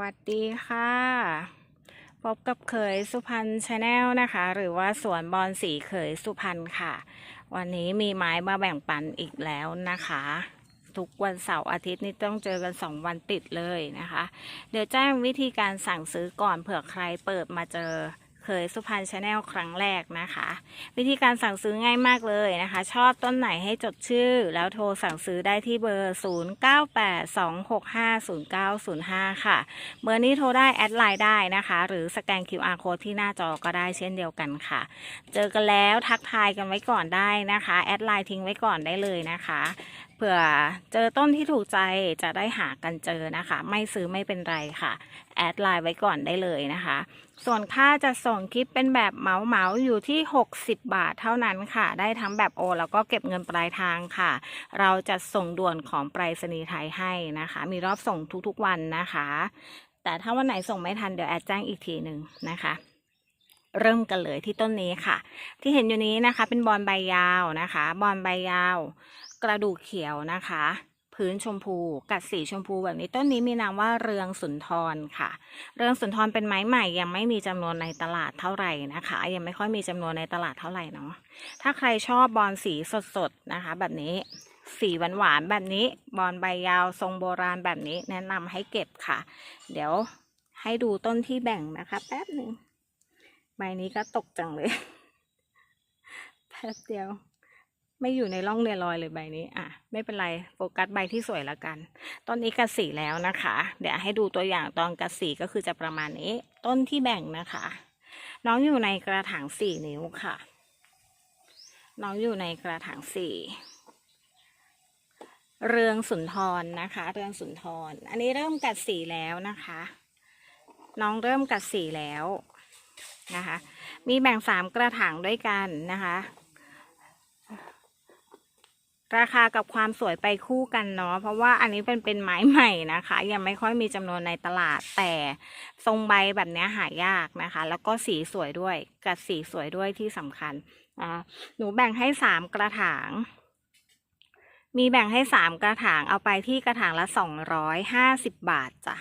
วัสดีค่ะ พบกับเขยสุพรรณชาแนลนะคะ หรือว่าสวนบอนสีเขยสุพรรณค่ะ วันนี้มีไม้มาแบ่งปันอีกแล้วนะคะ ทุกวันเสาร์อาทิตย์นี่ต้องเจอกัน2วันติดเลยนะคะ เดี๋ยวแจ้งวิธีการสั่งซื้อก่อนเผื่อใครเปิดมาเจอ เคยสุพรรณชาแนลครั้งแรกนะคะ วิธีการสั่งซื้อง่ายมากเลยนะคะ ชอบต้นไหนให้จดชื่อ แล้วโทรสั่งซื้อได้ที่เบอร์ 0982650905 ค่ะ เบอร์นี้โทรได้แอดไลน์ได้นะคะ หรือสแกน QR code ที่หน้าจอก็ได้เช่นเดียวกันค่ะ เจอกันแล้วทักทายกันไว้ก่อนได้นะคะ แอดไลน์ทิ้งไว้ก่อนได้เลยนะคะ ผื่อเจอต้นที่ถูกใจจะได้หากันเจอนะคะ ไม่ซื้อไม่เป็นไรค่ะ แอดไลน์ไว้ก่อนได้เลยนะคะ ส่วนค่าจะส่งคลิปเป็นแบบเหมาเหมาอยู่ที่ 60 บาทเท่านั้นค่ะ ได้ทั้งแบบโอน แล้วก็เก็บเงินปลายทางค่ะ เราจะส่งด่วนของไปรษณีย์ไทยให้นะคะ มีรอบส่งทุกๆวันนะคะ แต่ถ้าวันไหนส่งไม่ทันเดี๋ยวแอดแจ้งอีกทีหนึ่งนะคะเริ่มกันเลยที่ต้นนี้ค่ะ ที่เห็นอยู่นี้นะคะ เป็นบอลใบยาวนะคะ บอลใบยาว กระดูกเขียวนะคะ พื้นชมพู กัดสีชมพูแบบนี้ต้นนี้มีนามว่าเรืองสุนทรค่ะ เรืองสุนทรเป็นไม้ใหม่ยังไม่มีจำนวนในตลาดเท่าไหร่นะคะ ยังไม่ค่อยมีจำนวนในตลาดเท่าไหร่เนาะถ้าใครชอบบอลสีสดๆนะคะ แบบนี้สีหวานๆแบบนี้บอลใบยาวทรงโบราณแบบนี้แนะนำให้เก็บค่ะ เดี๋ยวให้ดูต้นที่แบ่งนะคะ แป๊บหนึ่งใบนี้ก็ตกจังเลย แป๊บเดียว ไม่อยู่ในร่องเรียนรอยเลยใบนี้ อะ ไม่เป็นไร โฟกัสใบที่สวยแล้วกัน ต้นนี้กัดสีแล้วนะคะ เดี๋ยวให้ดูตัวอย่างตอนกัดสีก็คือจะประมาณนี้ ต้นที่แบ่งนะคะ น้องอยู่ในกระถางสี่นิ้วค่ะ น้องอยู่ในกระถางสี่เรืองสุนทรนะคะ เรืองสุนทร อันนี้เริ่มกัดสีแล้วนะคะ น้องเริ่มกัดสีแล้วนะคะ มีแบ่งสามกระถางด้วยกันนะคะ ราคากับความสวยไปคู่กันเนาะเพราะว่าอันนี้เป็นเป็นไม้ใหม่นะคะ ยังไม่ค่อยมีจำนวนในตลาดแต่ทรงใบแบบนี้หายากนะคะ แล้วก็สีสวยด้วยกัดสีสวยด้วยที่สำคัญอ่าหนูแบ่งให้สามกระถาง มีแบ่งให้สามกระถางเอาไปที่กระถางละสองร้อยห้าสิบบาทจ้ะ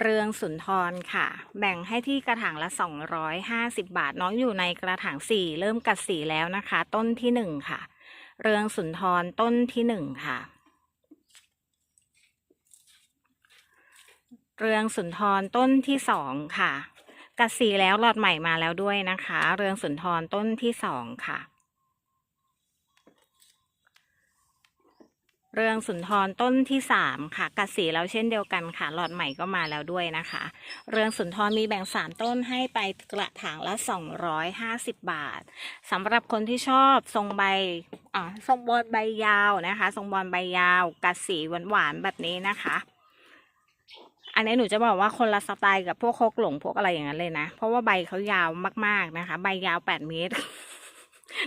เรืองสุนทรค่ะ แบ่งให้ที่กระถางละสองร้อยห้าสิบบาท น้องอยู่ในกระถางสี่เริ่มกัดสีแล้วนะคะ ต้นที่หนึ่งค่ะ เรืองสุนทรต้นที่หนึ่งค่ะ เรืองสุนทรต้นที่สองค่ะกัดสีแล้วหลอดใหม่มาแล้วด้วยนะคะ เรืองสุนทรต้นที่สองค่ะ เรืองสุนทรต้นที่สามค่ะ กัดสีแล้วเช่นเดียวกันค่ะ หลอดใหม่ก็มาแล้วด้วยนะคะ เรืองสุนทรมีแบ่งสามต้นให้ไปกระถางละสองร้อยห้าสิบบาทสำหรับคนที่ชอบทรงใบอ่าทรงบอลใบยาวนะคะ ทรงบอลใบยาว กัดสีหวานๆแบบนี้นะคะอันนี้หนูจะบอกว่าคนละสไตล์กับพวกโคกหลงพวกอะไรอย่างนั้นเลยนะ เพราะว่าใบเขายาวมากๆนะคะ ใบยาวแปดเมตร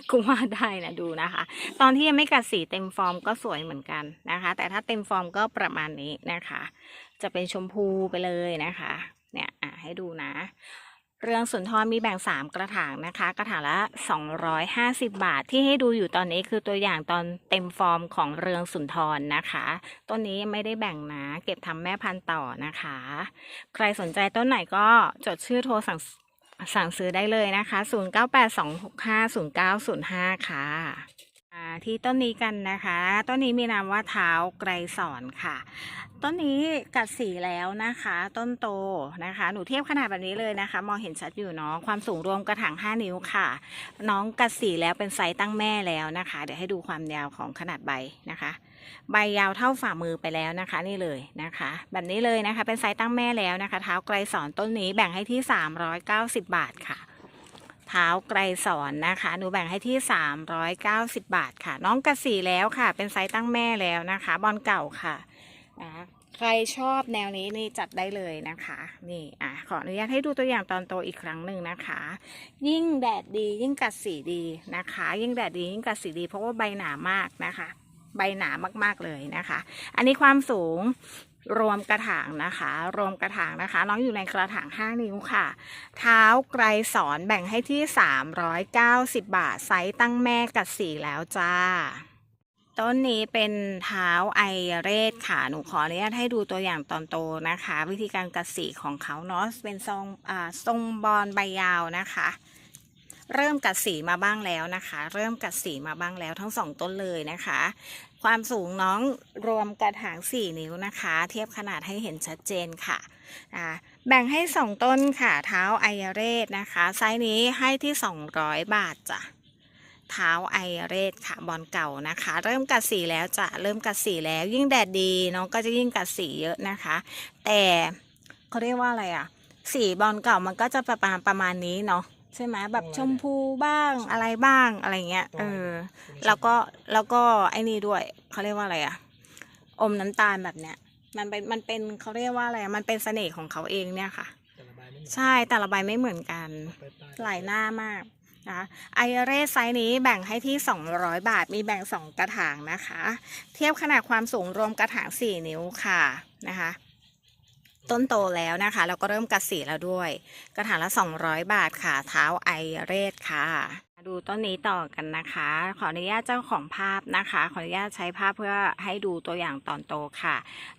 กูว่าได้นะดูนะคะ ตอนที่ยังไม่กัดสีเต็มฟอร์มก็สวยเหมือนกันนะคะ แต่ถ้าเต็มฟอร์มก็ประมาณนี้นะคะ จะเป็นชมพูไปเลยนะคะ เนี่ยอะให้ดูนะ เรืองสุนทรมีแบ่งสามกระถางนะคะ กระถางละสองร้อยห้าสิบบาทที่ให้ดูอยู่ตอนนี้คือตัวอย่างตอนเต็มฟอร์มของเรืองสุนทรนะคะต้นนี้ไม่ได้แบ่งนะ เก็บทำแม่พันธุ์ต่อนะคะ ใครสนใจต้นไหนก็จดชื่อโทรสั่ง สั่งซื้อได้เลยนะคะ 0982650905 ค่ะอ่าที่ต้นนี้กันนะคะ ต้นนี้มีนามว่าเท้าไกรสอนค่ะ ต้นนี้กัดสีแล้วนะคะ ต้นโตนะคะ หนูเทียบขนาดแบบนี้เลยนะคะ มองเห็นชัดอยู่เนาะ ความสูงรวมกระถาง 5 นิ้วค่ะ น้องกัดสีแล้วเป็นไซส์ตั้งแม่แล้วนะคะ เดี๋ยวให้ดูความยาวของขนาดใบนะคะ ใบยาวเท่าฝ่ามือไปแล้วนะคะ นี่เลยนะคะ แบบนี้เลยนะคะ เป็นไซส์ตั้งแม่แล้วนะคะ เท้าไกรสอนต้นนี้แบ่งให้ที่ 390 บาทค่ะ เท้าไกรสอนนะคะ หนูแบ่งให้ที่ 390 บาทค่ะ น้องกระสีแล้วค่ะ เป็นไซส์ตั้งแม่แล้วนะคะ บอลเก่าค่ะนะใครชอบแนวนี้นี่จัดได้เลยนะคะ นี่อะขออนุญาตให้ดูตัวอย่างตอนโตอีกครั้งหนึ่งนะคะ ยิ่งแดดดียิ่งกัดสีดีนะคะ ยิ่งแดดดียิ่งกัดสีดีเพราะว่าใบหนามากนะคะ ใบหนามากๆเลยนะคะ อันนี้ความสูงรวมกระถางนะคะ รวมกระถางนะคะ น้องอยู่ในกระถาง 5 นิ้วค่ะ เท้าไกรสอนแบ่งให้ที่ 390 บาท ไซส์ตั้งแม่กัดสีแล้วจ้า ต้นนี้เป็นเท้าไอเรศค่ะ หนูขออนุญาตให้ดูตัวอย่างตอนโตนะคะ วิธีการกัดสีของเขาเนาะ เป็นทรงอ่าทรงบอลใบยาวนะคะ เริ่มกัดสีมาบ้างแล้วนะคะ เริ่มกัดสีมาบ้างแล้วทั้งสองต้นเลยนะคะ ความสูงน้องรวมกระถาง 4 นิ้วนะคะ เทียบขนาดให้เห็นชัดเจนค่ะแบ่งให้ 2 ต้นค่ะเท้าไอเรศนะคะ ไซส์นี้ให้ที่ 200 บาทจ้ะเท้าไอเรศค่ะบอลเก่านะคะ เริ่มกัดสีแล้วจะเริ่มกัดสีแล้ว ยิ่งแดดดีน้องก็จะยิ่งกัดสีเยอะนะคะ แต่เขาเรียกว่าอะไรอะสีบอลเก่ามันก็จะประมาณประมาณนี้เนาะ ใช่ไหมแบบชมพูบ้างอะไรบ้างอะไรเงี้ยเออ แล้วก็แล้วก็ไอ้นี่ด้วยเขาเรียกว่าอะไรอะอมน้ำตาลแบบเนี้ย มันเป็นมันเป็นเขาเรียกว่าอะไรอะมันเป็นเสน่ห์ของเขาเองเนี่ยค่ะแต่ละใบไม่เหมือนใช่แต่ละใบไม่เหมือนกันไปปลายหลายหน้ามากนะคะไอเรสไซส์นี้แบ่งให้ที่ 200 บาทมีแบ่ง 2 กระถางนะคะ เทียบขนาดความสูงรวมกระถาง 4 นิ้วค่ะนะคะ ต้นโตแล้วนะคะ แล้วก็เริ่มกัดสีแล้วด้วย กระถางละ 200 บาทค่ะ เท้าไอเรศค่ะ ดูต้นนี้ต่อกันนะคะ ขออนุญาตเจ้าของภาพนะคะ ขออนุญาตใช้ภาพเพื่อให้ดูตัวอย่างตอนโตค่ะ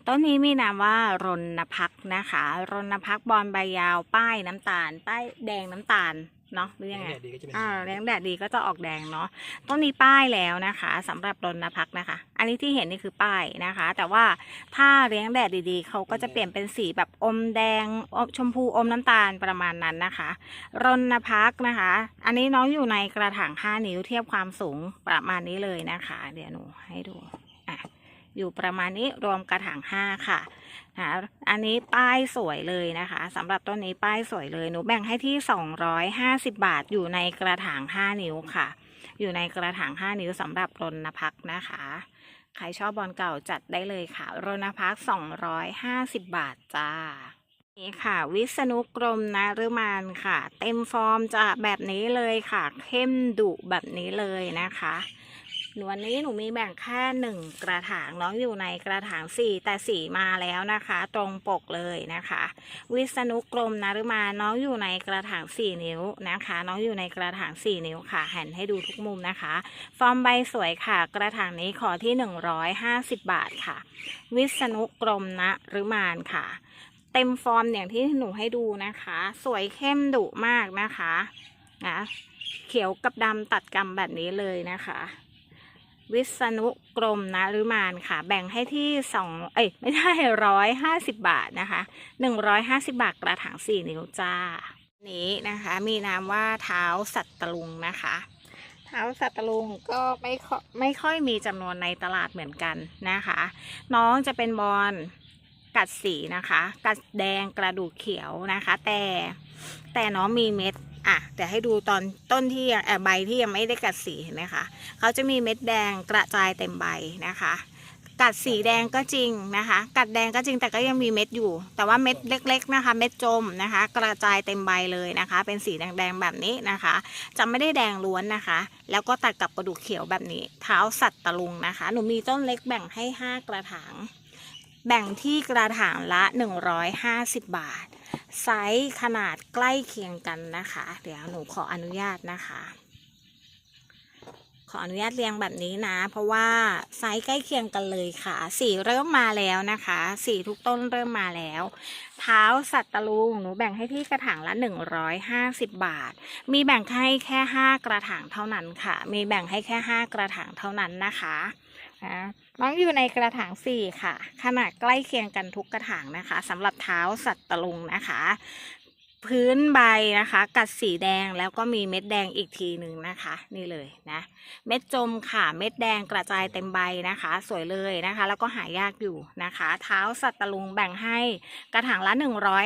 ต้นนี้มีนามว่ารณพักนะคะ รณพักบอลใบยาว ป้ายน้ำตาล ป้ายแดงน้ำตาล เนาะหรือยังไงแดดดีก็จะเป็นอ่าเลี้ยงแดดดีก็จะออกแดงเนาะต้นนี้ป้ายแล้วนะคะสำหรับรณพักษ์นะคะ อันนี้ที่เห็นนี่คือป้ายนะคะ แต่ว่าถ้าเลี้ยงแดดดีๆเขาก็จะเปลี่ยนเป็นสีแบบอมแดงอมชมพูอมน้ำตาลประมาณนั้นนะคะรณพักษ์นะคะ อันนี้น้องอยู่ในกระถาง5นิ้วเทียบความสูงประมาณนี้เลยนะคะ เดี๋ยวหนูให้ดูอะ อยู่ประมาณนี้รวมกระถาง5ค่ะนะอันนี้ป้ายสวยเลยนะคะสำหรับต้นนี้ป้ายสวยเลย หนูแบ่งให้ที่ 250 บาทอยู่ในกระถาง 5 นิ้วค่ะ อยู่ในกระถาง 5 นิ้วสำหรับรณพักนะคะ ใครชอบบอลเก่าจัดได้เลยค่ะ รณพัก 250 บาทจ้านี่ค่ะ วิษณุกรมนะฤมานค่ะ เต็มฟอร์มจะแบบนี้เลยค่ะ เข้มดุแบบนี้เลยนะคะ วันนี้หนูมีแบ่งแค่หนึ่งกระถางน้องอยู่ในกระถางสี่แต่สีมาแล้วนะคะ ตรงปกเลยนะคะ วิษณุกรมนะฤมาน้องอยู่ในกระถางสี่นิ้วนะคะ น้องอยู่ในกระถางสี่นิ้วค่ะหันให้ดูทุกมุมนะคะ ฟอร์มใบสวยค่ะ กระถางนี้ขอที่หนึ่งร้อยห้าสิบบาทค่ะ วิษณุกรมนะฤมานค่ะ เต็มฟอร์มอย่างที่หนูให้ดูนะคะ สวยเข้มดุมากนะคะนะเขียวกับดำตัดกำแบบนี้เลยนะคะ วิษณุกรมนะหรือมานค่ะ แบ่งให้ที่สองเอ้ยไม่ใช่ร้อยห้าสิบบาทนะคะหนึ่งร้อยห้าสิบาทกระถางสี่นิ้วจ้า นี้นะคะมีนามว่าเท้าสัตตลุงนะคะเท้าสัตตลุงก็ไม่ไม่ค่อยมีจำนวนในตลาดเหมือนกันนะคะ น้องจะเป็นบอลกัดสีนะคะ กัดแดงกระดูกเขียวนะคะ แต่แต่น้องมีเม็ด อะเดี๋ยวให้ดูตอนต้นที่ยังเอ่อใบที่ยังไม่ได้กัดสีเห็นไหมคะเขาจะมีเม็ดแดงกระจายเต็มใบนะคะ กัดสีแดงก็จริงนะคะ กัดแดงก็จริงแต่ก็ยังมีเม็ดอยู่ แต่ว่าเม็ดเล็ก ๆนะคะ เม็ดจมนะคะ กระจายเต็มใบเลยนะคะ เป็นสีแดงๆแบบนี้นะคะ จะไม่ได้แดงล้วนนะคะ แล้วก็ตัดกับกระดูกเขียวแบบนี้ เท้าสัตว์ตะลุงนะคะ หนูมีต้นเล็กแบ่งให้ 5 กระถางแบ่งที่กระถางละ 150 บาท ไซส์ขนาดใกล้เคียงกันนะคะ เดี๋ยวหนูขออนุญาตนะคะ ขออนุญาตเรียงแบบนี้นะ เพราะว่าไซส์ใกล้เคียงกันเลยค่ะ สีเริ่มมาแล้วนะคะ สีทุกต้นเริ่มมาแล้ว เท้าสัตว์ตะลุงหนูแบ่งให้ที่กระถางละ 150 บาท มีแบ่งให้แค่ 5 กระถางเท่านั้นค่ะ มีแบ่งให้แค่ 5 กระถางเท่านั้นนะคะนะ น้องอยู่ในกระถางสี่ค่ะ ขนาดใกล้เคียงกันทุกกระถางนะคะสำหรับเท้าสัตว์ตะลุงนะคะ พื้นใบนะคะ กัดสีแดงแล้วก็มีเม็ดแดงอีกทีหนึ่งนะคะ นี่เลยนะ เม็ดจมค่ะ เม็ดแดงกระจายเต็มใบนะคะ สวยเลยนะคะ แล้วก็หายากอยู่นะคะ เท้าสัตว์ตลุงแบ่งให้กระถางละ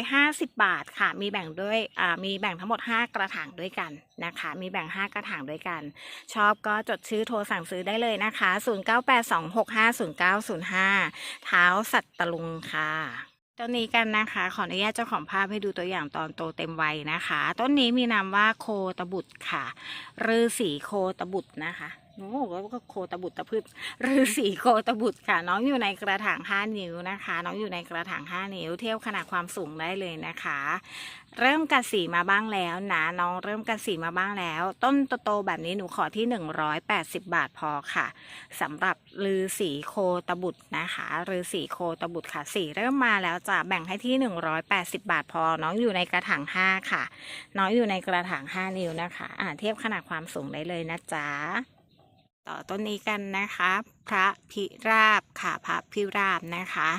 150 บาทค่ะ มีแบ่งด้วยอ่ามีแบ่งทั้งหมด 5 กระถางด้วยกันนะคะ มีแบ่ง 5 กระถางด้วยกัน ชอบก็จดชื่อโทรสั่งซื้อได้เลยนะคะ 0982650905 เท้าสัตว์ตลุงค่ะ ต้นนี้กันนะคะ ขออนุญาตเจ้าของภาพให้ดูตัวอย่างตอนโตเต็มวัยนะคะ ต้นนี้มีนามว่าโคตบุตรค่ะฤาษีโคตบุตรนะคะ โอ้โหก็โคตะบุตรตะพืชฤาษีโคตะบุตรค่ะ น้องอยู่ในกระถางห้านิ้วนะคะ น้องอยู่ในกระถางห้านิ้ว เทียบขนาดความสูงได้เลยนะคะ เริ่มกัดสีมาบ้างแล้วนะน้องเริ่มกัดสีมาบ้างแล้ว ต้นโตๆแบบนี้หนูขอที่ 180 บาทพอค่ะสำหรับลือสีโคตะบุตรนะคะลือสีโคตะบุตรค่ะสีเริ่มมาแล้วจะแบ่งให้ที่ 180 บาทพอ น้องอยู่ในกระถาง5ค่ะ น้องอยู่ในกระถาง5นิ้วนะคะอ่าเทียบขนาดความสูงได้เลยนะจ๊ะ ต่อต้นนี้กันนะคะ พระพิราบค่ะพระพิราบนะคะ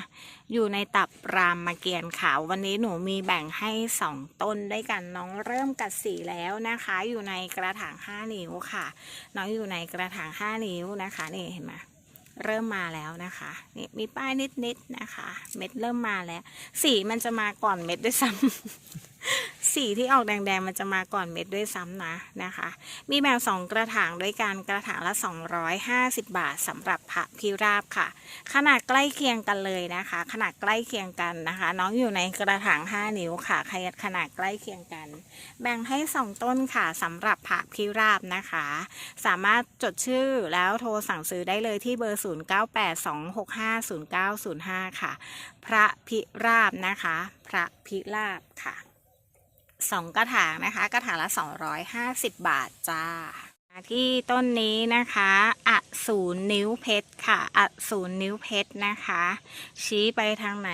อยู่ในตับรามมาเกียรติ์ค่ะ วันนี้หนูมีแบ่งให้สองต้นด้วยกันน้องเริ่มกัดสีแล้วนะคะ อยู่ในกระถางห้านิ้วค่ะ น้องอยู่ในกระถางห้านิ้วนะคะนี่เห็นไหมเริ่มมาแล้วนะคะนี่มีป้ายนิดๆนะคะ เม็ดเริ่มมาแล้ว สีมันจะมาก่อนเม็ดด้วยซ้ำ สีที่ออกแดงๆ มันจะมาก่อนเม็ดด้วยซ้ำนะนะคะ มีแบ่งสองกระถางด้วยกันกระถางละ 250 บาทสำหรับพระพิราบค่ะ ขนาดใกล้เคียงกันเลยนะคะ ขนาดใกล้เคียงกันนะคะ น้องอยู่ในกระถาง 5 นิ้วค่ะขยัดขนาดใกล้เคียงกัน แบ่งให้ 2 ต้นค่ะสำหรับพระพิราบนะคะ สามารถจดชื่อแล้วโทรสั่งซื้อได้เลยที่เบอร์ 0982650905 ค่ะ พระพิราบนะคะ พระพิราบค่ะ สองกระถางนะคะ กระถางละ250บาทจ้า ที่ต้นนี้นะคะอสูรนิ้วเพชรค่ะอสูรนิ้วเพชรนะคะ ชี้ไปทางไหน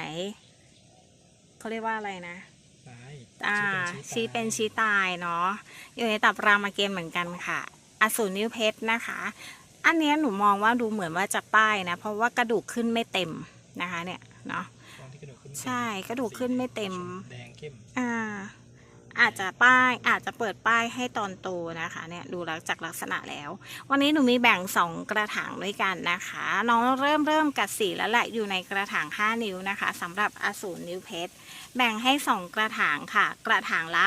เขาเรียกว่าอะไรนะตายอ่าชี้เป็นชี้ตายเนาะอยู่ในตับรามเกียรติ์เหมือนกันค่ะอสูรนิ้วเพชรนะคะ อันเนี้ยหนูมองว่าดูเหมือนว่าจะป้ายนะ เพราะว่ากระดูกขึ้นไม่เต็มนะคะ เนี่ยเนาะตอนที่กระดูกขึ้นใช่กระดูกขึ้นไม่เต็มแดงเข้มอ่า อาจจะป้ายอาจจะเปิดป้ายให้ตอนโตนะคะเนี่ยดูแล้วจากลักษณะแล้ว วันนี้หนูมีแบ่งสองกระถางด้วยกันนะคะ น้องเริ่มเริ่มกัดสีแล้วแหละอยู่ในกระถาง 5 นิ้วนะคะสำหรับอสูรนิ้วเพชรแบ่งให้ 2 กระถางค่ะ กระถางละ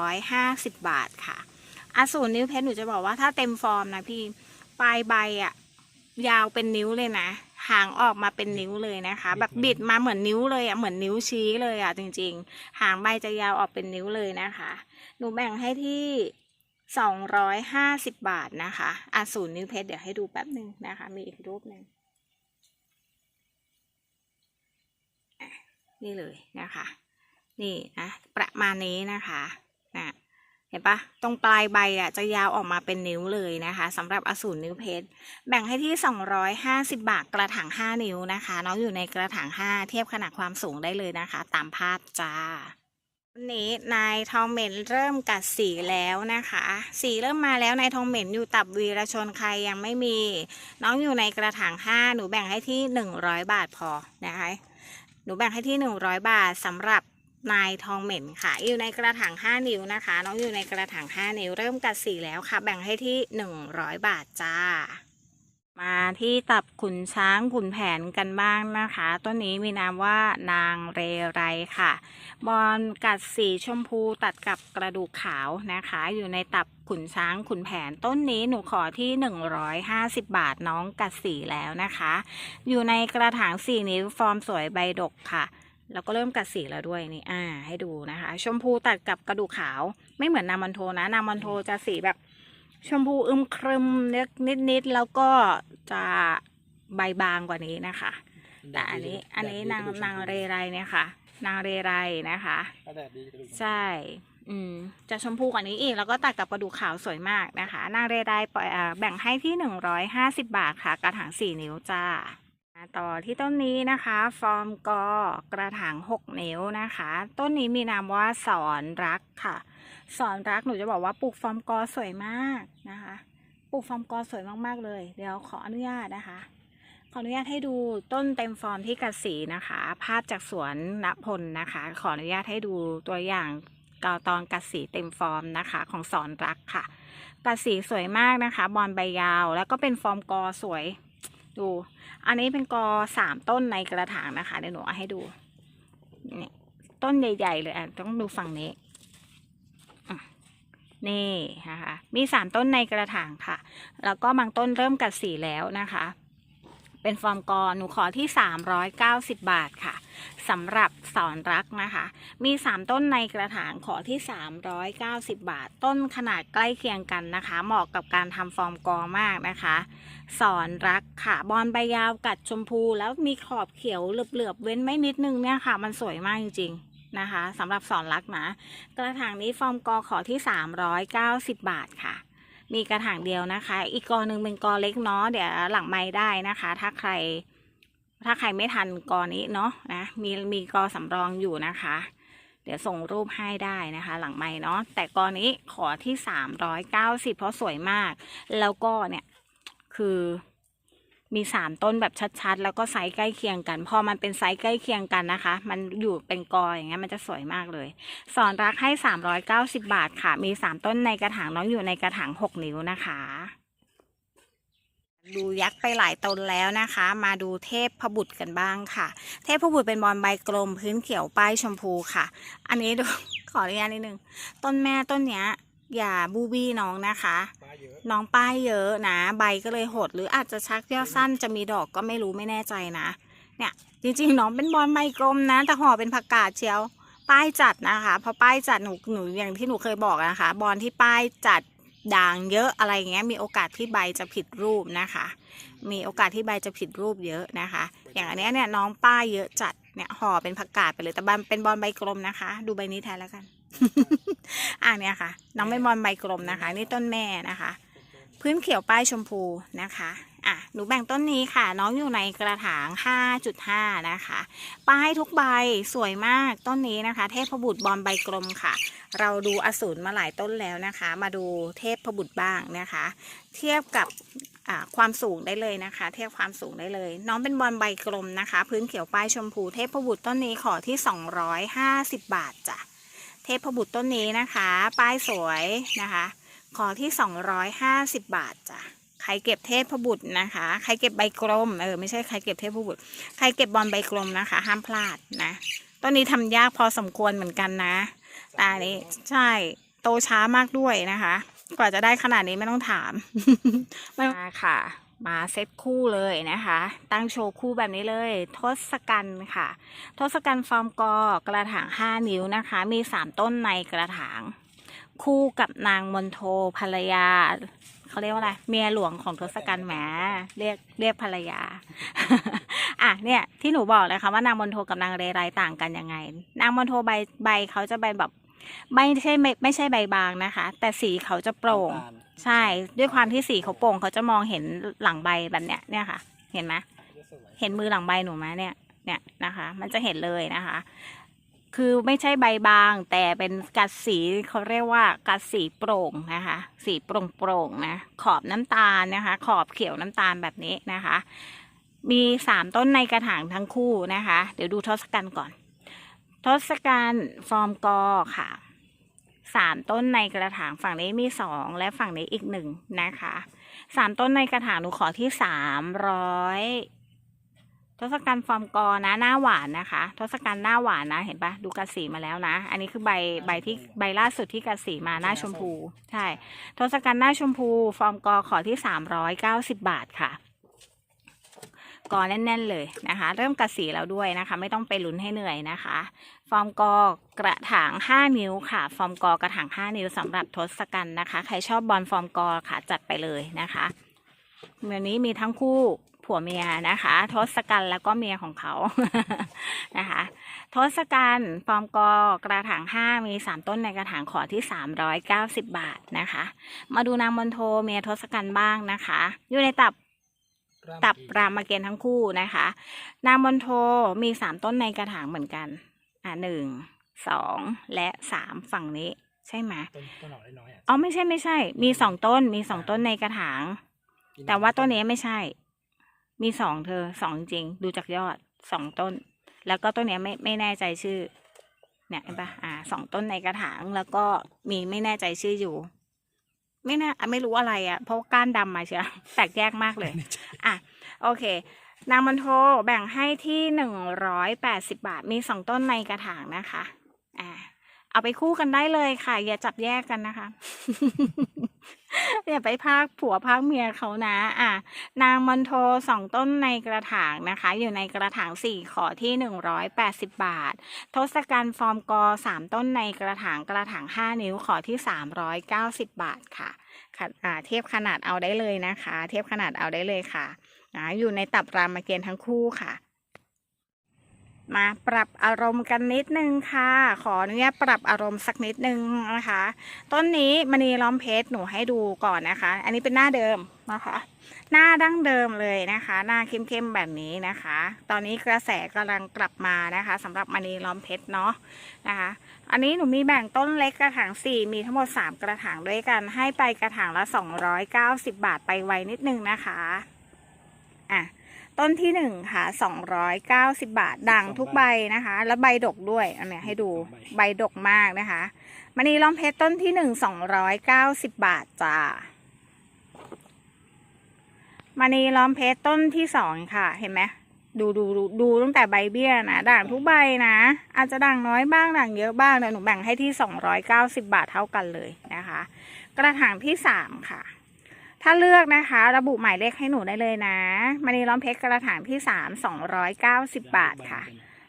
250 บาทค่ะอสูรนิ้วเพชรหนูจะบอกว่าถ้าเต็มฟอร์มนะพี่ปลายใบอะยาวเป็นนิ้วเลยนะ หางออกมาเป็นนิ้วเลยนะคะ แบบบิดมาเหมือนนิ้วเลยอะเหมือนนิ้วชี้เลยอะจริง ๆ หางใบจะยาวออกเป็นนิ้วเลยนะคะ หนูแบ่งให้ที่สองร้อยห้าสิบบาทนะคะอาสูรนิ้วเพชรเดี๋ยวให้ดูแป๊บหนึ่งนะคะ มีอีกรูปหนึ่งอะนี่เลยนะคะ นี่นะประมาณนี้นะคะนะ เห็นปะตรงปลายใบอะจะยาวออกมาเป็นนิ้วเลยนะคะสำหรับอสูรนิ้วเพชรแบ่งให้ที่ 250 บาทกระถาง 5 นิ้วนะคะน้องอยู่ในกระถาง 5 เทียบขนาดความสูงได้เลยนะคะ ตามภาพจ้าวันนี้นายทองเหม็นเริ่มกัดสีแล้วนะคะ สีเริ่มมาแล้วนายทองเหม็นอยู่ตับวีรชนใครยังไม่มี น้องอยู่ในกระถางห้าหนูแบ่งให้ที่หนึ่งร้อยบาทพอนะคะหนูแบ่งให้ที่หนึ่งร้อยบาทสำหรับ นายทองเหม็นค่ะ อยู่ในกระถางห้านิ้วนะคะ น้องอยู่ในกระถางห้านิ้วเริ่มกัดสีแล้วค่ะ แบ่งให้ที่หนึ่งร้อยบาทจ้า มาที่ตับขุนช้างขุนแผนกันบ้างนะคะ ต้นนี้มีนามว่านางเรไรค่ะ บอลกัดสีชมพูตัดกับกระดูกขาวนะคะ อยู่ในตับขุนช้างขุนแผนต้นนี้หนูขอที่ 150 บาทน้องกัดสีแล้วนะคะ อยู่ในกระถางสีนิ้วฟอร์มสวยใบดกค่ะ แล้วก็เริ่มกัดสีแล้วด้วยนี่อ่า ให้ดูนะคะ ชมพูตัดกับกระดูกขาว ไม่เหมือนนามันโทนะนามันโทจะสีแบบ ชมพูอึมครึมเล็กนิดๆแล้วก็จะใบบางกว่านี้นะคะแต่อันนี้อันนี้นางนางเรไรเนี่ยค่ะ นางเรไรนะคะถ้าแดดดีกระดูกใช่ อืมจะชมพูกว่านี้อีกแล้วก็ตัดกับกระดูกขาวสวยมากนะคะ นางเรไรปล่อยอ่าแบ่งให้ที่หนึ่งร้อยห้าสิบาทค่ะ กระถางสี่นิ้วจ้ามา ต่อที่ต้นนี้นะคะ ฟอร์มกอกระถางหกนิ้วนะคะ ต้นนี้มีนามว่าสอนรักค่ะ สอนรักหนูจะบอกว่าปลูกฟอร์มกอสวยมากนะคะ ปลูกฟอร์มกอสวยมากๆเลย เดี๋ยวขออนุญาตนะคะ ขออนุญาตให้ดูต้นเต็มฟอร์มที่กัดสีนะคะ ภาพจากสวนณพลนะคะ ขออนุญาตให้ดูตัวอย่างกาตอนกัดสีเต็มฟอร์มนะคะ ของสอนรักค่ะกัดสีสวยมากนะคะ บอลใบยาว แล้วก็เป็นฟอร์มกอสวย ดู อันนี้เป็นกอสามต้นในกระถางนะคะเดี๋ยวหนูเอาให้ดูเนี่ยต้นใหญ่ ๆ เลยอะต้องดูฝั่งนี้นี่นะคะมีสามต้นในกระถางค่ะ แล้วก็บางต้นเริ่มกัดสีแล้วนะคะ เป็นฟอร์มกอหนูขอที่ 390 บาทค่ะสำหรับสอนรักนะคะ มี 3 ต้นในกระถางขอที่ 390 บาท ต้นขนาดใกล้เคียงกันนะคะ เหมาะกับการทำฟอร์มกอมากนะคะ สอนรักค่ะ บอลใบยาวกัดชมพูแล้วมีขอบเขียวเหลือบๆเว้นไม่นิดนึงเนี่ยค่ะ มันสวยมากจริงๆนะคะสำหรับสอนรักนะ กระถางนี้ฟอร์มกอขอที่ 390 บาทค่ะ มีกระถางเดียวนะคะ อีกกอหนึ่งเป็นกอเล็กเนาะเดี๋ยวหลังไม้ได้นะคะ ถ้าใคร ถ้าใครไม่ทันกอนี้เนาะนะมีมีกอสำรองอยู่นะคะ เดี๋ยวส่งรูปให้ได้นะคะ หลังไม้เนาะแต่กอนี้ขอที่สามร้อยเก้าสิบเพราะสวยมาก แล้วก็เนี่ยคือ มีสามต้นแบบชัดๆ แล้วก็ไซส์ใกล้เคียงกัน พอมันเป็นไซส์ใกล้เคียงกันนะคะ มันอยู่เป็นกออย่างเงี้ยมันจะสวยมากเลย สอนรักให้390บาทค่ะ มี3ต้นในกระถางน้องอยู่ในกระถาง6นิ้วนะคะดูยักษ์ไปหลายต้นแล้วนะคะ มาดูเทพพบุตรกันบ้างค่ะ เทพพบุตรเป็นบอลใบกลมพื้นเขียวป้ายชมพูค่ะ อันนี้ดูขออนุญาตนิดนึง ต้นแม่ต้นเนี้ย อย่าบูบี้น้องนะคะ น้องป้ายเยอะนะ ใบก็เลยหด หรืออาจจะชักยอดสั้นจะมีดอกก็ไม่รู้ไม่แน่ใจนะ เนี่ยจริงๆน้องเป็นบอลใบกลมนะ แต่ห่อเป็นผักกาดเชียว ป้ายจัดนะคะพราะป้ายจัดหนูหนูอย่างที่หนูเคยบอกนะคะ บอลที่ป้ายจัดด่างเยอะอะไรเงี้ยมีโอกาสที่ใบจะผิดรูปนะคะ มีโอกาสที่ใบจะผิดรูปเยอะนะคะ อย่างอันนี้เนี่ยน้องป้ายเยอะจัดเนี่ยห่อเป็นผักกาดไปเลยแต่บอลเป็นบอลใบกลมนะคะ ดูใบนี้แทนแล้วกัน อ่าเนี่ยค่ะ น้องเป็นบอลใบกลมนะคะ นี่ต้นแม่นะคะ พื้นเขียวป้ายชมพูนะคะอะหนูแบ่งต้นนี้ค่ะ น้องอยู่ในกระถาง 5.5 นะคะ ป้ายทุกใบสวยมากต้นนี้นะคะ เทพบุตรบอลใบกลมค่ะ เราดูอสูรมาหลายต้นแล้วนะคะ มาดูเทพบุตรบ้างนะคะ เทียบกับความสูงได้เลยนะคะ เทียบความสูงได้เลย น้องเป็นบอลใบกลมนะคะ พื้นเขียวป้ายชมพูเทพบุตรต้นนี้ขอที่ 250 บาทจ้ะ พบุตรต้นนี้นะคะ ป้ายสวยนะคะ ขอที่ 250 บาทจ้ะใครเก็บเทพบุตรนะคะ ใครเก็บใบกลมเออไม่ใช่ใครเก็บเทพบุตร ใครเก็บบอลใบกลมนะคะ ห้ามพลาดนะต้นนี้ทำยากพอสมควรเหมือนกันนะตานี้ใช่โตช้ามากด้วยนะคะ กว่าจะได้ขนาดนี้ไม่ต้องถามไม่มาค่ะ มาเซตคู่เลยนะคะ ตั้งโชว์คู่แบบนี้เลย ทศกัณฐ์ค่ะ ทศกัณฐ์ฟอร์มกอกระถาง 5 นิ้วนะคะ มี 3 ต้นในกระถาง คู่กับนางมนโทภรรยาเขาเรียกว่าอะไร เมียหลวงของทศกัณฐ์แหมเรียกเรียกภรรยา อะเนี่ยที่หนูบอกเลยค่ะว่านางมนโทกับนางเรไรต่างกันยังไง นางมนโทใบใบเขาจะใบแบบไม่ใช่ไม่ไม่ใช่ใบบางนะคะ แต่สีเขาจะโปร่ง ใช่ด้วยความที่สีเขาโปร่งเขาจะมองเห็นหลังใบแบบเนี้ยเนี่ยค่ะ เห็นไหมเห็นมือหลังใบหนูไหมเนี่ยเนี่ยนะคะ มันจะเห็นเลยนะคะ คือไม่ใช่ใบบาง แต่เป็นกัดสีเขาเรียกว่ากัดสีโปร่งนะคะ สีโปร่งโปร่งๆนะขอบน้ำตาลนะคะ ขอบเขียวน้ำตาลแบบนี้นะคะ มีสามต้นในกระถางทั้งคู่นะคะ เดี๋ยวดูทศกัณฐ์ก่อน ทศกัณฐ์ฟอร์มกอค่ะ สามต้นในกระถางฝั่งนี้มีสองและฝั่งนี้อีกหนึ่งนะคะสามต้นในกระถางหนูขอที่สามร้อยทศกัณฐ์ฟอร์มกอนะหน้าหวานนะคะทศกัณฐ์หน้าหวานนะเห็นปะดูกัดสีมาแล้วนะ อันนี้คือใบใบที่ใบล่าสุดที่กัดสีมาหน้าชมพู ใช่ทศกัณฐ์หน้าชมพู ฟอร์มกอขอที่สามร้อยเก้าสิบบาทค่ะ กอแน่น ๆ เลยนะคะ เริ่มกัดสีแล้วด้วยนะคะ ไม่ต้องไปลุ้นให้เหนื่อยนะคะ ฟอร์มกอกระถาง 5 นิ้วค่ะ ฟอร์มกอกระถาง 5 นิ้วสำหรับทศกัณฐ์นะคะ ใครชอบบอลฟอร์มกอค่ะจัดไปเลยนะคะวันนี้มีทั้งคู่ผัวเมียนะคะทศกัณฐ์แล้วก็เมียของเขานะคะทศกัณฐ์ฟอร์มกอกระถาง 5 มี 3 ต้นในกระถางขอที่ 390 บาทนะคะ มาดูนางมนโทเมียทศกัณฐ์บ้างนะคะ อยู่ในตับ ตับรามเกณฑ์ทั้งคู่นะคะ นางมนโทมีสามต้นในกระถางเหมือนกัน อ่าหนึ่งสองและสามฝั่งนี้ใช่ไหมต้นต้นหน่อน้อยๆอะอ๋อไม่ใช่ไม่ใช่ มีสองต้นมีสองต้นในกระถางกินแต่ว่าต้นนี้ไม่ใช่ มีสองเธอสองจริงดูจากยอดสองต้น แล้วก็ต้นเนี้ยไม่ไม่แน่ใจชื่อ เนี่ยเห็นปะอ่าสองต้นในกระถางแล้วก็มีไม่แน่ใจชื่ออยู่ ไม่น่าอะไม่รู้อะไรอะ เพราะว่าก้านดำมาเชียวแตกแยกมากเลย อะ โอเค นางมันโทแบ่งให้ที่หนึ่งร้อยแปดสิบาท มีสองต้นในกระถางนะคะ อ่า เอาไปคู่กันได้เลยค่ะ อย่าจับแยกกันนะคะอย่าไปพากผัวพากเมียเขานะ อะ นางมอนโทสองต้นในกระถางนะคะ อยู่ในกระถางสี่ขอที่หนึ่งร้อยแปดสิบบาท ทศกัณฐ์ฟอร์มกอสามต้นในกระถางกระถางห้านิ้วขอที่สามร้อยเก้าสิบบาทค่ะค่ะเทียบขนาดเอาได้เลยนะคะ เทียบขนาดเอาได้เลยค่ะอ่าอยู่ในตับรามเกียรติทั้งคู่ค่ะ มาปรับอารมณ์กันนิดนึงค่ะ ขออนุญาตปรับอารมณ์สักนิดนึงนะคะ ต้นนี้มณีล้อมเพชรหนูให้ดูก่อนนะคะ อันนี้เป็นหน้าเดิมนะคะ หน้าดั้งเดิมเลยนะคะ หน้าเข้มๆแบบนี้นะคะ ตอนนี้กระแสกำลังกลับมานะคะสำหรับมณีล้อมเพชรเนาะนะคะ อันนี้หนูมีแบ่งต้นเล็กกระถางสี่มีทั้งหมด 3 กระถางด้วยกัน ให้ไปกระถางละ 290 บาทไปไวนิดนึงนะคะอะ ต้นที่หนึ่งค่ะ290บาท ด่างทุกใบนะคะ แล้วใบดกด้วยอันเนี้ยให้ดูใบดกมากนะคะมณีล้อมเพชรต้นที่หนึ่ง290บาทจ้ามณีล้อมเพชรต้นที่สองค่ะ เห็นไหมดูดูดูดูตั้งแต่ใบเบี้ยนะด่างทุกใบนะ อาจจะด่างน้อยบ้างด่างเยอะบ้างแต่หนูแบ่งให้ที่สองร้อยเก้าสิบาทเท่ากันเลยนะคะ กระถางที่สามค่ะ ถ้าเลือกนะคะ ระบุหมายเลขให้หนูได้เลยนะมณีล้อมเพชรกระถางที่สามสองร้อยเก้าสิบบาทค่ะ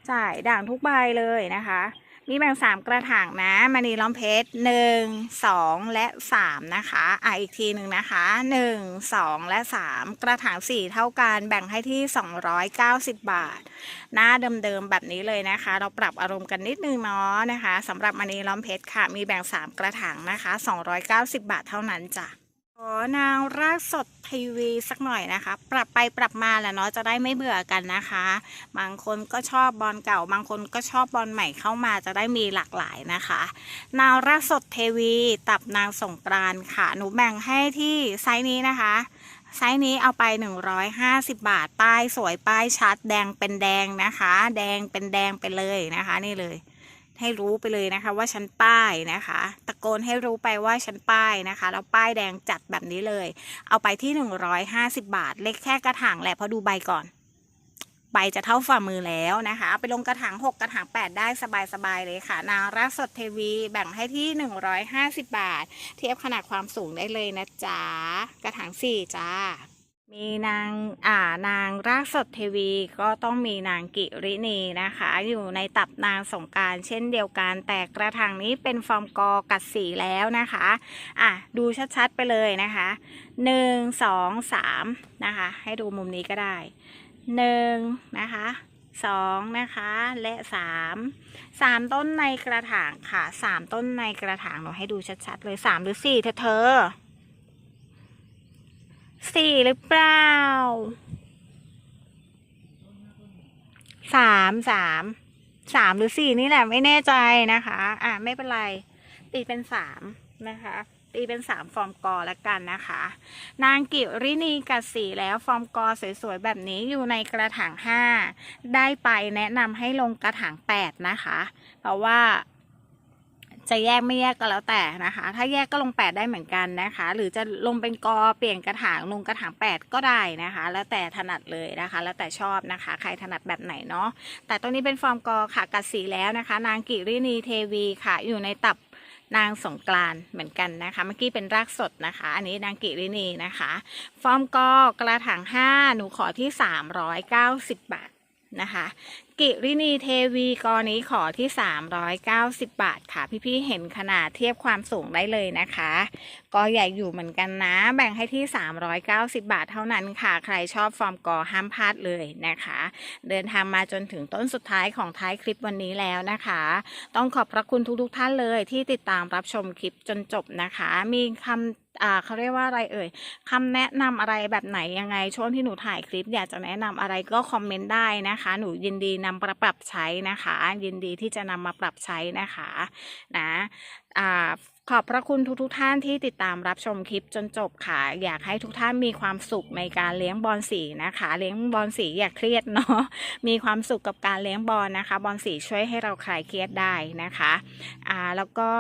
จ่ายด่างทุกใบเลยนะคะ มีแบ่งสามกระถางนะมณีล้อมเพชรหนึ่งสองและสามนะคะอะอีกทีหนึ่งนะคะหนึ่งสองและสามกระถางสี่เท่ากันแบ่งให้ที่สองร้อยเก้าสิบบาท หน้าเดิมๆแบบนี้เลยนะคะ เราปรับอารมณ์กันนิดนึงเนาะนะคะสำหรับมณีล้อมเพชรค่ะ มีแบ่งสามกระถางนะคะสองร้อยเก้าสิบบาทเท่านั้นจ้ะ ขอนางรากสดทีวีสักหน่อยนะคะ ปรับไปปรับมาแหละเนาะจะได้ไม่เบื่อกันนะคะ บางคนก็ชอบบอลเก่า บางคนก็ชอบบอลใหม่เข้ามาจะได้มีหลากหลายนะคะ นางรากสดเทวีตับนางสงกรานค่ะ หนูแบ่งให้ที่ไซส์นี้นะคะไซส์นี้เอาไป 150 บาท ป้ายสวยป้ายชัดแดงเป็นแดงนะคะ แดงเป็นแดงไปเลยนะคะ นี่เลย ให้รู้ไปเลยนะคะ ว่าฉันป้ายนะคะ ตะโกนให้รู้ไปว่าฉันป้ายนะคะแล้วป้ายแดงจัดแบบนี้เลย เอาไปที่ 150 บาท เล็กแค่กระถางแหละเพราะดูใบก่อนใบจะเท่าฝ่ามือแล้วนะคะเอาไปลงกระถาง 6 กระถาง 8 ได้สบาย ๆ เลยค่ะ นางรักสดเทวีแบ่งให้ที่ 150 บาท เทียบขนาดความสูงได้เลยนะจ๊ะ กระถาง 4 จ้า มีนางอ่านางรากสดเทวีก็ต้องมีนางกิรินีนะคะ อยู่ในตับนางสงการเช่นเดียวกัน แต่กระถางนี้เป็นฟอร์มกอกัดสีแล้วนะคะอะดูชัดๆไปเลยนะคะหนึ่งสองสามนะคะ ให้ดูมุมนี้ก็ได้หนึ่งนะคะสองนะคะและสามสามต้นในกระถางค่ะสามต้นในกระถางเราให้ดูชัดๆเลยสามหรือสี่เธอเธอ สี่หรือเปล่าสามสามสามหรือสี่นี่แหละไม่แน่ใจนะคะ อะไม่เป็นไร ตีเป็นสามนะคะตีเป็นสามฟอร์มกอแล้วกันนะคะ นางกิรินีกัดสีแล้วฟอร์มกอสวยๆ แบบนี้อยู่ในกระถางห้าได้ไปแนะนำให้ลงกระถางแปดนะคะ เพราะว่า จะแยกไม่แยกก็แล้วแต่นะคะ ถ้าแยกก็ลง8ได้เหมือนกันนะคะ หรือจะลงเป็นกอเปลี่ยนกระถางลงกระถาง8ก็ได้นะคะ แล้วแต่ถนัดเลยนะคะ แล้วแต่ชอบนะคะ ใครถนัดแบบไหนเนาะแต่ตัวนี้เป็นฟอร์มกอค่ะกัดสีแล้วนะคะ นางกิรินีเทวีค่ะ อยู่ในตับนางสงกรานเหมือนกันนะคะ เมื่อกี้เป็นรากสดนะคะ อันนี้นางกิรินีนะคะ ฟอร์มกอกระถาง5หนูขอที่ 390 บาทนะคะ กิรินีเทวีกอนี้ขอที่ 390 บาทค่ะ พี่ๆเห็นขนาดเทียบความสูงได้เลยนะคะกอใหญ่อยู่เหมือนกันนะ แบ่งให้ที่ 390 บาทเท่านั้นค่ะ ใครชอบฟอร์มกอห้ามพลาดเลยนะคะ เดินทางมาจนถึงต้นสุดท้ายของท้ายคลิปวันนี้แล้วนะคะ ต้องขอบพระคุณทุกๆท่านเลยที่ติดตามรับชมคลิปจนจบนะคะ มีคำ อ่าเขาเรียกว่าอะไรเอ่ยคำแนะนำอะไรแบบไหนยังไงช่วงที่หนูถ่ายคลิปอยากจะแนะนำอะไรก็คอมเมนต์ได้นะคะ หนูยินดีนำมาปรับใช้นะคะ ยินดีที่จะนำมาปรับใช้นะคะนะอ่า ขอบพระคุณทุกๆท่านที่ติดตามรับชมคลิปจนจบค่ะ อยากให้ทุกท่านมีความสุขในการเลี้ยงบอลสีนะคะ เลี้ยงบอลสีอย่าเครียดเนาะมีความสุขกับการเลี้ยงบอลนะคะ บอลสีช่วยให้เราคลายเครียดได้นะคะอ่าแล้วก็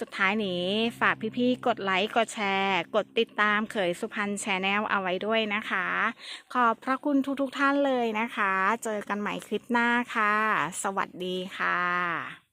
สุดท้ายนี้ฝากพี่ๆกดไลค์กดแชร์ กดติดตามเขยสุพรรณแชนแนลเอาไว้ด้วยนะคะ ขอบพระคุณทุกๆท่านเลยนะคะ เจอกันใหม่คลิปหน้าค่ะ สวัสดีค่ะ